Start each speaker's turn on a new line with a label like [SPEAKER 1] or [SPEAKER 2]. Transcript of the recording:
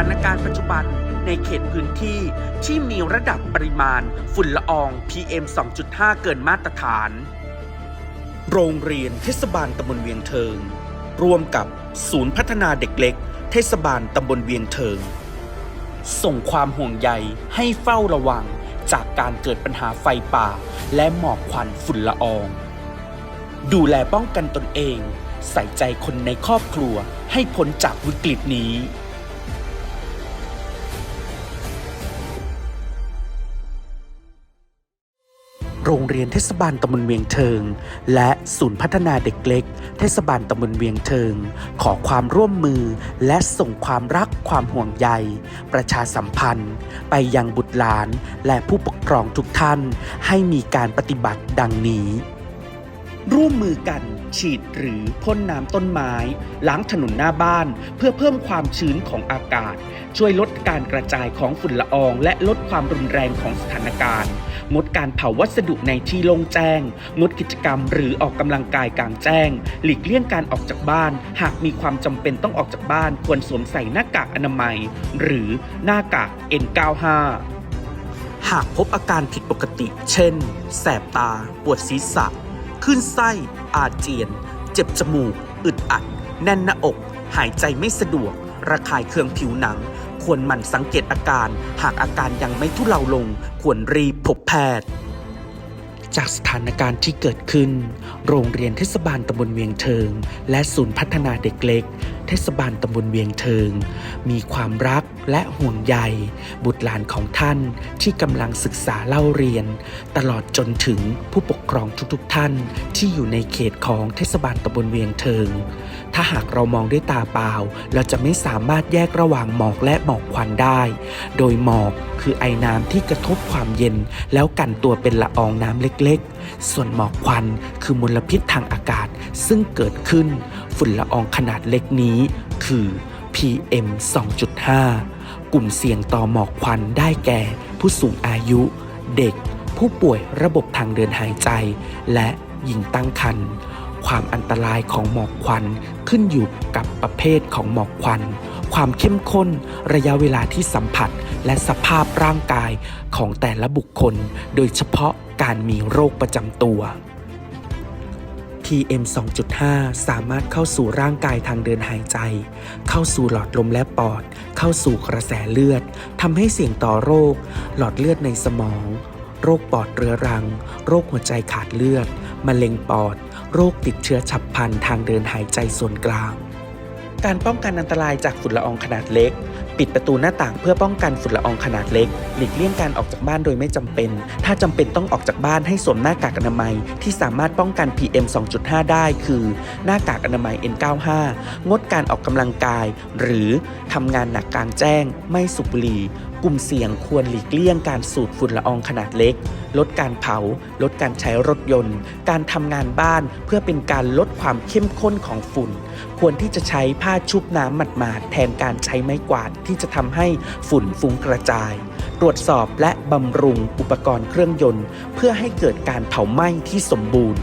[SPEAKER 1] านการณ์ปัจจุบันในเขตพื้นที่ที่มีระดับปริมาณฝุ่นละออง PM 2.5 เกินมาตรฐาน โรงเรียนเทศบาลตำบลเวียงเทิง ร่วมกับศูนย์พัฒนาเด็กเล็ก เทศบาลตำบลเวียงเทิง ส่งความห่วงใยให้เฝ้าระวังจากการเกิดปัญหาไฟป่า และหมอกควันฝุ่นละออง ดูแลป้องกันตนเอง ใส่ใจคนในครอบครัวให้พ้นจากวิกฤตนี้ โรงเรียนเทศบาลตำบลเวียงเทิง และศูนย์พัฒนาเด็กเล็ก เทศบาลตำบลเวียงเทิง ขอความร่วมมือ และส่งความรักความห่วงใย ประชาสัมพันธ์ ไปยังบุตรหลานและผู้ปกครองทุกท่าน ให้มีการปฏิบัติดังนี้ ร่วมมือกัน ฉีดหรือพ่นน้ำต้นไม้ ล้างถนนหน้าบ้าน เพื่อเพิ่มความชื้นของอากาศ ช่วยลดการกระจายของฝุ่นละออง และลดความรุนแรงของสถานการณ์ งดการเผาวัสดุในที่โล่งแจ้ง งดกิจกรรมหรือออกกำลังกายกลางแจ้ง หลีกเลี่ยงการออกจากบ้าน หากมีความจำเป็นต้องออกจากบ้าน ควรสวมใส่หน้ากากอนามัย หรือหน้ากาก N95 หากพบอาการผิดปกติ เช่น แสบตา ปวดศีรษะ ขึ้นไส้ อาเจียน เจ็บจมูก อึดอัด แน่นหน้าอก หายใจไม่สะดวก ระคายเคืองผิวหนัง ควรหมั่นสังเกตอาการ หากอาการยังไม่ทุเลาลง ควรรีบพบแพทย์จากสถานการณ์ที่เกิดขึ้น โรงเรียนเทศบาลตำบลเวียงเทิง และศูนย์พัฒนาเด็กเล็ก เทศบาลตำบลเวียงเทิง มีความรักและห่วงใย บุตรหลานของท่านที่กำลังศึกษาเล่าเรียน ตลอดจนถึงผู้ปกครองทุกๆท่านที่อยู่ในเขตของเทศบาลตำบลเวียงเทิง ถ้าหากเรามองด้วยตาเปล่า เราจะไม่สามารถแยกระหว่างหมอกและหมอกควันได้ โดยหมอกคือไอน้ำที่กระทบความเย็น แล้วกันตัวเป็นละอองน้ำเล็กๆ ส่วนหมอกควันคือมลพิษทางอากาศซึ่งเกิดขึ้น ฝุ่นละอองขนาดเล็กนี้ คือ PM 2.5 กลุ่มเสี่ยงต่อหมอกควันได้แก่ ผู้สูงอายุ เด็ก ผู้ป่วยระบบทางเดินหายใจ และหญิงตั้งครรภ์ความอันตรายของหมอกควันขึ้นอยู่กับประเภทของหมอกควัน ความเข้มข้น ระยะเวลาที่สัมผัส และสภาพร่างกายของแต่ละบุคคล โดยเฉพาะการมีโรคประจำตัว PM 2.5 สามารถเข้าสู่ร่างกายทางเดินหายใจ เข้าสู่หลอดลมและปอด เข้าสู่กระแสเลือดทำให้เสี่ยงต่อโรค หลอดเลือดในสมอง โรคปอดเรื้อรัง โรคหัวใจขาดเลือด มะเร็งปอด โรคติดเชื้อฉับพลันทางเดินหายใจส่วนกลาง การป้องกันอันตรายจากฝุ่นละอองขนาดเล็ก ปิดประตูหน้าต่างเพื่อป้องกันฝุ่นละอองขนาดเล็ก หลีกเลี่ยงการออกจากบ้านโดยไม่จำเป็น ถ้าจำเป็นต้องออกจากบ้านให้สวมหน้ากากอนามัย ที่สามารถป้องกัน PM 2.5 ได้คือ หน้ากากอนามัย N95 งดการออกกำลังกาย หรือทำงานหนักกลางแจ้ง ไม่สูบบุหรี่ กลุ่มเสี่ยงควรหลีกเลี่ยงการสูดฝุ่นละอองขนาดเล็ก ลดการเผา ลดการใช้รถยนต์ การทำงานบ้านเพื่อเป็นการลดความเข้มข้นของฝุ่น ควรที่จะใช้ผ้าชุบน้ำหมาดๆแทนการใช้ไม้กวาดที่จะทำให้ฝุ่นฟุ้งกระจาย ตรวจสอบและบำรุงอุปกรณ์เครื่องยนต์ เพื่อให้เกิดการเผาไหม้ที่สมบูรณ์